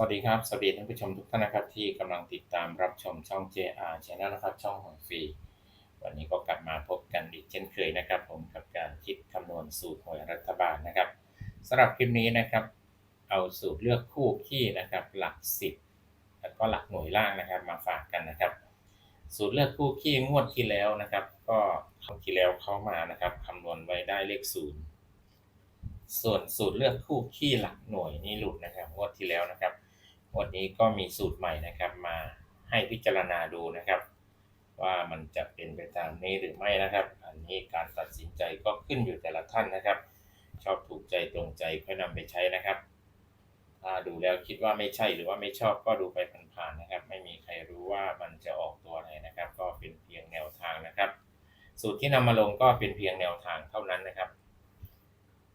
สวัสดีครับ สวัสดีท่านผู้ชมทุกท่านนะครับที่กำลังติดตามรับชมช่อง JR Channel นะครับช่องของฟรี วันนี้ก็กลับมาพบกันอีกเช่นเคยนะครับ ผมกับการคิดคำนวณสูตรหวยรัฐบาลนะครับสำหรับคลิปนี้นะครับ เอาสูตรเลือกคู่ขี้นะครับ หลักสิบแล้วก็หลักหน่วยล่างนะครับ มาฝากกันนะครับ สูตรเลือกคู่ขี้งวดที่แล้วนะครับ ก็ครั้งที่แล้วเข้ามานะครับคำนวณไว้ได้เลขศูนย์ส่วนสูตรเลือกคู่ขี้หลักหน่วยนี่หลุดนะครับงวดที่แล้วนะครับ วดนี้ก็มีสูตรใหม่นะครับ มาให้พิจารณาดูนะครับ ว่ามันจะเป็นไปตามนี้หรือไม่นะครับ อันนี้การตัดสินใจก็ขึ้นอยู่แต่ละท่านนะครับ ชอบถูกใจตรงใจค่อยนำไปใช้นะครับถ้าดูแล้วคิดว่าไม่ใช่หรือว่าไม่ชอบก็ดูไปผ่านๆนะครับ ไม่มีใครรู้ว่ามันจะออกตัวไหนนะครับ ก็เป็นเพียงแนวทางนะครับ สูตรที่นำมาลงก็เป็นเพียงแนวทางเท่านั้นนะครับ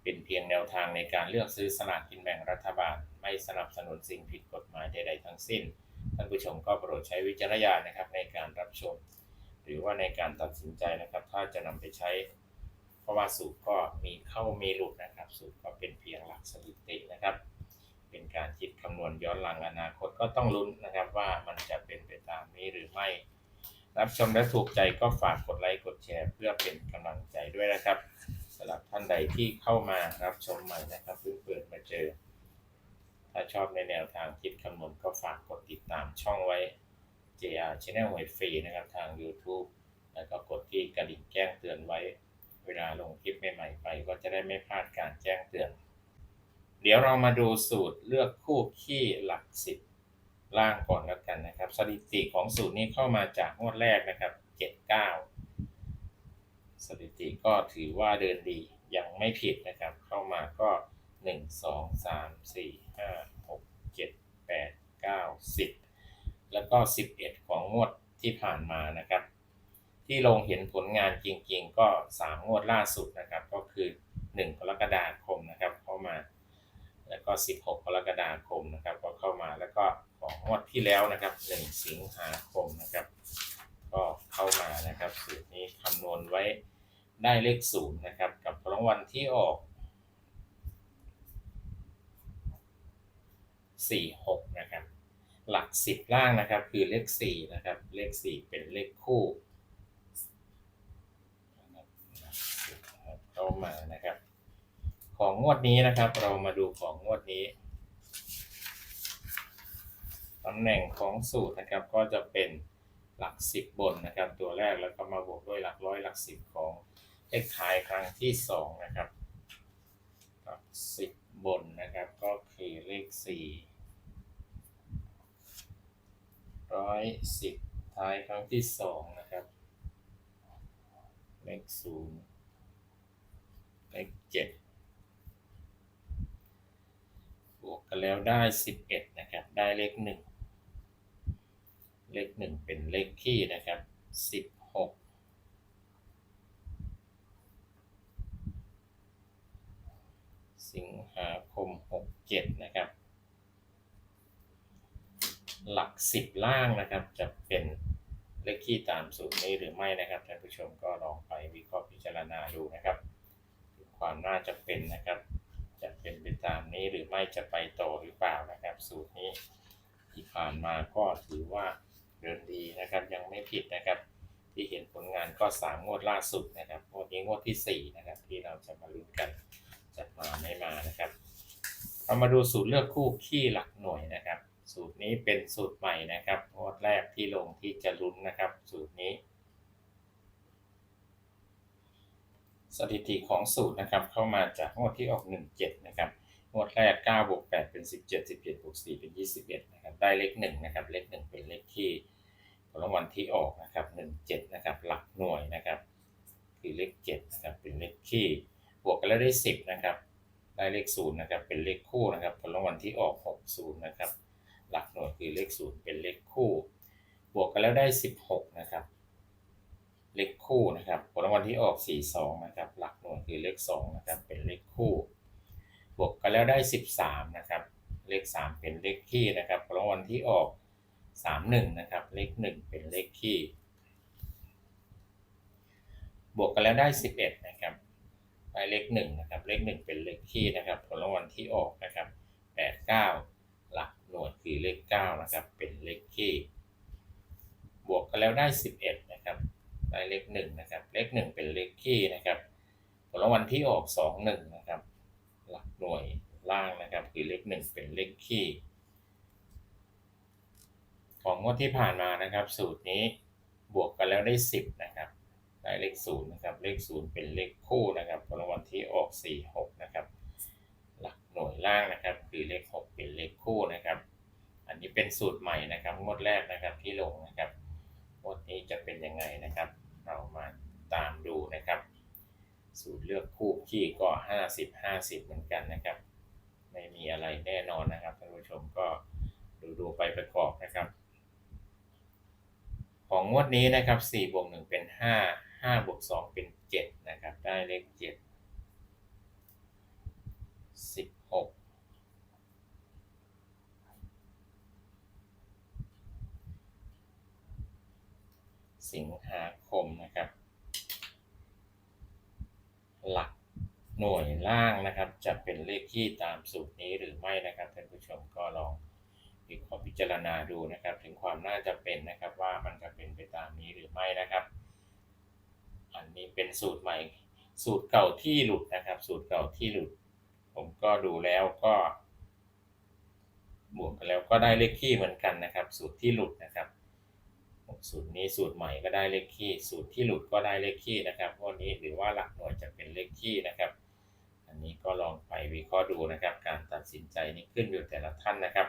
เป็นเพียงแนวทางในการเลือกซื้อสลากกินแบ่งรัฐบาล ไม่สนับสนุนสิ่งผิดกฎหมายใดๆทั้งสิ้น ท่านผู้ชมก็โปรดใช้วิจารณญาณนะครับในการรับชม หรือว่าในการตัดสินใจนะครับ ถ้าจะนำไปใช้ เพราะว่าสูตรก็มีเข้ามีหลุดนะครับ สูตรก็เป็นเพียงหลักสถิตินะครับ เป็นการคิดคำนวณย้อนหลังอนาคตก็ต้องลุ้นนะครับว่ามันจะเป็นไปตามนี้หรือไม่รับชมและถูกใจก็ฝากกดไลค์กดแชร์ เพื่อเป็นกำลังใจด้วยนะครับสำหรับท่านใดที่เข้ามารับชมใหม่นะครับเพิ่งเปิดมาเจอ ถ้าชอบในแนวทางคิดคำนวณก็ฝากกดติดตามช่องไว้ JR Channel หวยฟรีนะครับทาง YouTube แล้วก็กดที่กระดิ่งแจ้งเตือนไว้ เวลาลงคลิปใหม่ๆไป ก็จะได้ไม่พลาดการแจ้งเตือน เดี๋ยวเรามาดูสูตรเลือกคู่ขี้หลักสิบล่างก่อนแล้วกันนะครับ สถิติของสูตรนี้เข้ามาจากงวดแรกนะครับ 79 สถิติก็ถือว่าเดินดียังไม่ผิดนะครับ เข้ามาก็ 1 2 3 4 5 6 7 8 9 10แปดเก้าสิบแล้วก็11ของงวดที่ผ่านมานะครับ ที่ลงเห็นผลงานจริงๆ ก็ 3 งวดล่าสุดนะครับ ก็คือ 1 กรกฎาคมนะครับ เข้ามา แล้วก็ 16 กรกฎาคมนะครับ ก็เข้ามาแล้วก็ของงวดที่แล้วนะครับ 1 สิงหาคมนะครับ ก็เข้ามานะครับสูตรนี้คำนวณไว้ได้เลขศูนย์นะครับ กับรางวัลที่ออก 46นะครับหลัก 10 ล่างนะครับคือเลข4นะครับเลข 4 เป็นเลขคู่นะครับเข้ามานะครับ ของงวดนี้นะครับ เรามาดูของงวดนี้ตำแหน่งของสูตรนะครับก็จะเป็นหลัก 10 บนนะครับ ตัวแรกแล้วก็มาบวกด้วยหลักร้อยหลัก 10 ของเลขท้ายครั้งที่ 2 นะครับหลัก 10 บนนะครับก็คือเลข 4 ร้อยสิบท้ายครั้งที่สองนะครับเลขศูนย์เลขเจ็ดบวกกันแล้วได้สิบเอ็ดนะครับ ได้เลขหนึ่งเลขหนึ่งเป็นเลขคี่นะครับสิบหกสิงหาคมหกเจ็ดนะครับ หลักสิบล่างนะครับ จะเป็นเลขที่ตามสูตรนี้หรือไม่นะครับท่านผู้ชมก็ลองไปวิเคราะห์พิจารณาดูนะครับความน่าจะเป็นนะครับ จะเป็นไปตามนี้หรือไม่จะไปต่อหรือเปล่านะครับ สูตรนี้ที่ผ่านมาก็ถือว่าเดินดีนะครับ ยังไม่ผิดนะครับ ที่เห็นผลงานก็สามงวดล่าสุดนะครับงวดนี้งวดที่สี่นะครับ ที่เราจะมาลุ้นกันจะมาไม่มานะครับเรามาดูสูตรเลือกคู่ขี้หลักหน่วยนะครับ สูตรนี้เป็นสูตรใหม่นะครับงวดแรกที่ลงที่จะลุ้นนะครับ สูตรนี้ สถิติของสูตรนะครับ เข้ามาจากงวดที่ออก 17 นะครับงวดแรก9บวก8เป็น 17 17บวก4เป็น 21 นะครับ ได้เลข1นะครับ เลข 1 เป็นเลขที่ผลรางวัลที่ออกนะครับ 17 นะครับ หลักหน่วยนะครับ คือเลข 7 นะครับ เป็นเลขที่บวกกันแล้วได้ 10 นะครับ ได้เลข 0 นะครับ เป็นเลขคู่นะครับ ผลรางวัลที่ออก 60 นะครับ หลักหน่วยคือเลข0เป็นเลขคู่ บวกกันแล้วได้ 16 นะครับ เลขคู่นะครับผลรางวัลที่ออก 42 นะครับ หลักหน่วยคือเลข2นะครับ เป็นเลขคู่ บวกกันแล้วได้ 13 นะครับ เลข 3 เป็นเลขคี่นะครับผลรางวัลที่ออก 31 นะครับ เลข 1 เป็นเลขคี่บวกกันแล้วได้ 11 นะครับได้เลข1นะครับ เลข 1 เป็นเลขคี่นะครับ ผลรางวัลที่ออกนะครับ 89 หน่วยคือเลขเก้านะครับเป็นเลขคี่บวกกันแล้วได้สิบเอ็ดนะครับได้เลขหนึ่งนะครับเลขหนึ่งเป็นเลขคี่นะครับผลรางวัลที่ออกสองหนึ่งนะครับหลักหน่วยล่างนะครับคือเลขหนึ่งเป็นเลขคี่ของงวดที่ผ่านมานะครับ สูตรนี้บวกกันแล้วได้ 10นะครับได้เลข0นะครับเลข0เป็นเลขคู่นะครับผลรางวัลที่ออก 4 6นะครับ หน่วยล่างนะครับ คือเลข6เป็นเลขคู่นะครับ อันนี้เป็นสูตรใหม่นะครับงวดแรกนะครับที่ลงนะครับงวดนี้จะเป็นยังไงนะครับ เรามาตามดูนะครับ สูตรเลือกคู่ขี้ก็ 50 50 เหมือนกันนะครับ ไม่มีอะไรแน่นอนนะครับท่านผู้ชมก็ดูดูไปประกอบนะครับ ของงวดนี้นะครับ4บวก1เป็น 5 5บวก2เป็น 7 นะครับ ได้เลข 7 16 สิงหาคมนะครับ หลักหน่วยล่างนะครับ จะเป็นเลขที่ตามสูตรนี้หรือไม่นะครับท่านผู้ชมก็ลองวิเคราะห์พิจารณาดูนะครับ ถึงความน่าจะเป็นนะครับว่ามันจะเป็นไปตามนี้หรือไม่นะครับ อันนี้เป็นสูตรใหม่ สูตรเก่าที่หลุดนะครับ สูตรเก่าที่หลุด ผมก็ดูแล้วก็บวกกันแล้วก็ได้เลขคี่เหมือนกันนะครับ สูตรที่หลุดนะครับ สูตรนี้สูตรใหม่ก็ได้เลขคี่ สูตรที่หลุดก็ได้เลขคี่นะครับพวกนี้หรือว่าหลักหน่วยจะเป็นเลขคี่นะครับ อันนี้ก็ลองไปวิเคราะห์ดูนะครับ การตัดสินใจนี่ขึ้นอยู่แต่ละท่านนะครับ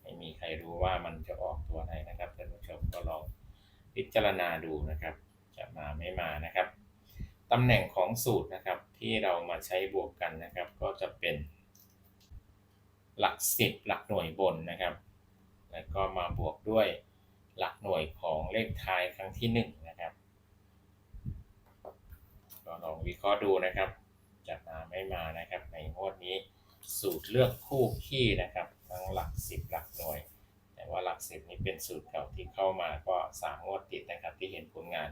ไม่มีใครรู้ว่ามันจะออกตัวไหนนะครับท่านผู้ชมก็ลองพิจารณาดูนะครับ จะมาไม่มานะครับตำแหน่งของสูตรนะครับที่เรามาใช้บวกกันนะครับ ก็จะเป็นหลักสิบหลักหน่วยบนนะครับ แล้วก็มาบวกด้วย หลักหน่วยของเลขท้ายครั้งที่หนึ่งนะครับก็ลองวิเคราะห์ดูนะครับ จะมาไม่มานะครับ ในงวดนี้สูตรเลือกคู่ขี้นะครับ ทั้งหลักสิบหลักหน่วย แต่ว่าหลักสิบนี้เป็นสูตรเก่าที่เข้ามาก็สามงวดติดนะครับที่เห็นผลงาน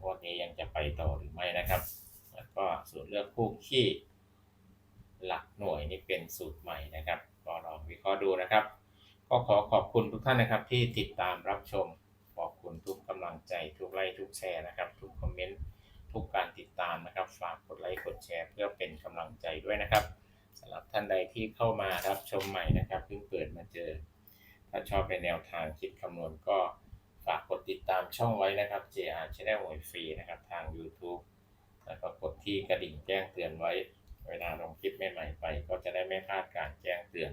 งวดนี้ยังจะไปต่อหรือไม่นะครับ แล้วก็สูตรเลือกคู่ขี้หลักหน่วยนี่เป็นสูตรใหม่นะครับก็ลองวิเคราะห์ดูนะครับ ก็ขอขอบคุณทุกท่านนะครับที่ติดตามรับชม ขอบคุณทุกกำลังใจทุกไลค์ทุกแชร์นะครับ ทุกคอมเมนต์ทุกการติดตามนะครับ ฝากกดไลค์กดแชร์ เพื่อเป็นกำลังใจด้วยนะครับสำหรับท่านใดที่เข้ามารับชมใหม่นะครับเพิ่งเปิดมาเจอ ถ้าชอบในแนวทางคิดคำนวณก็ฝากกดติดตามช่องไว้นะครับ JR Channel หวยฟรีนะครับทาง YouTube แล้วก็กดที่กระดิ่งแจ้งเตือนไว้ เวลาลงคลิปใหม่ๆไป ก็จะได้ไม่พลาดการแจ้งเตือน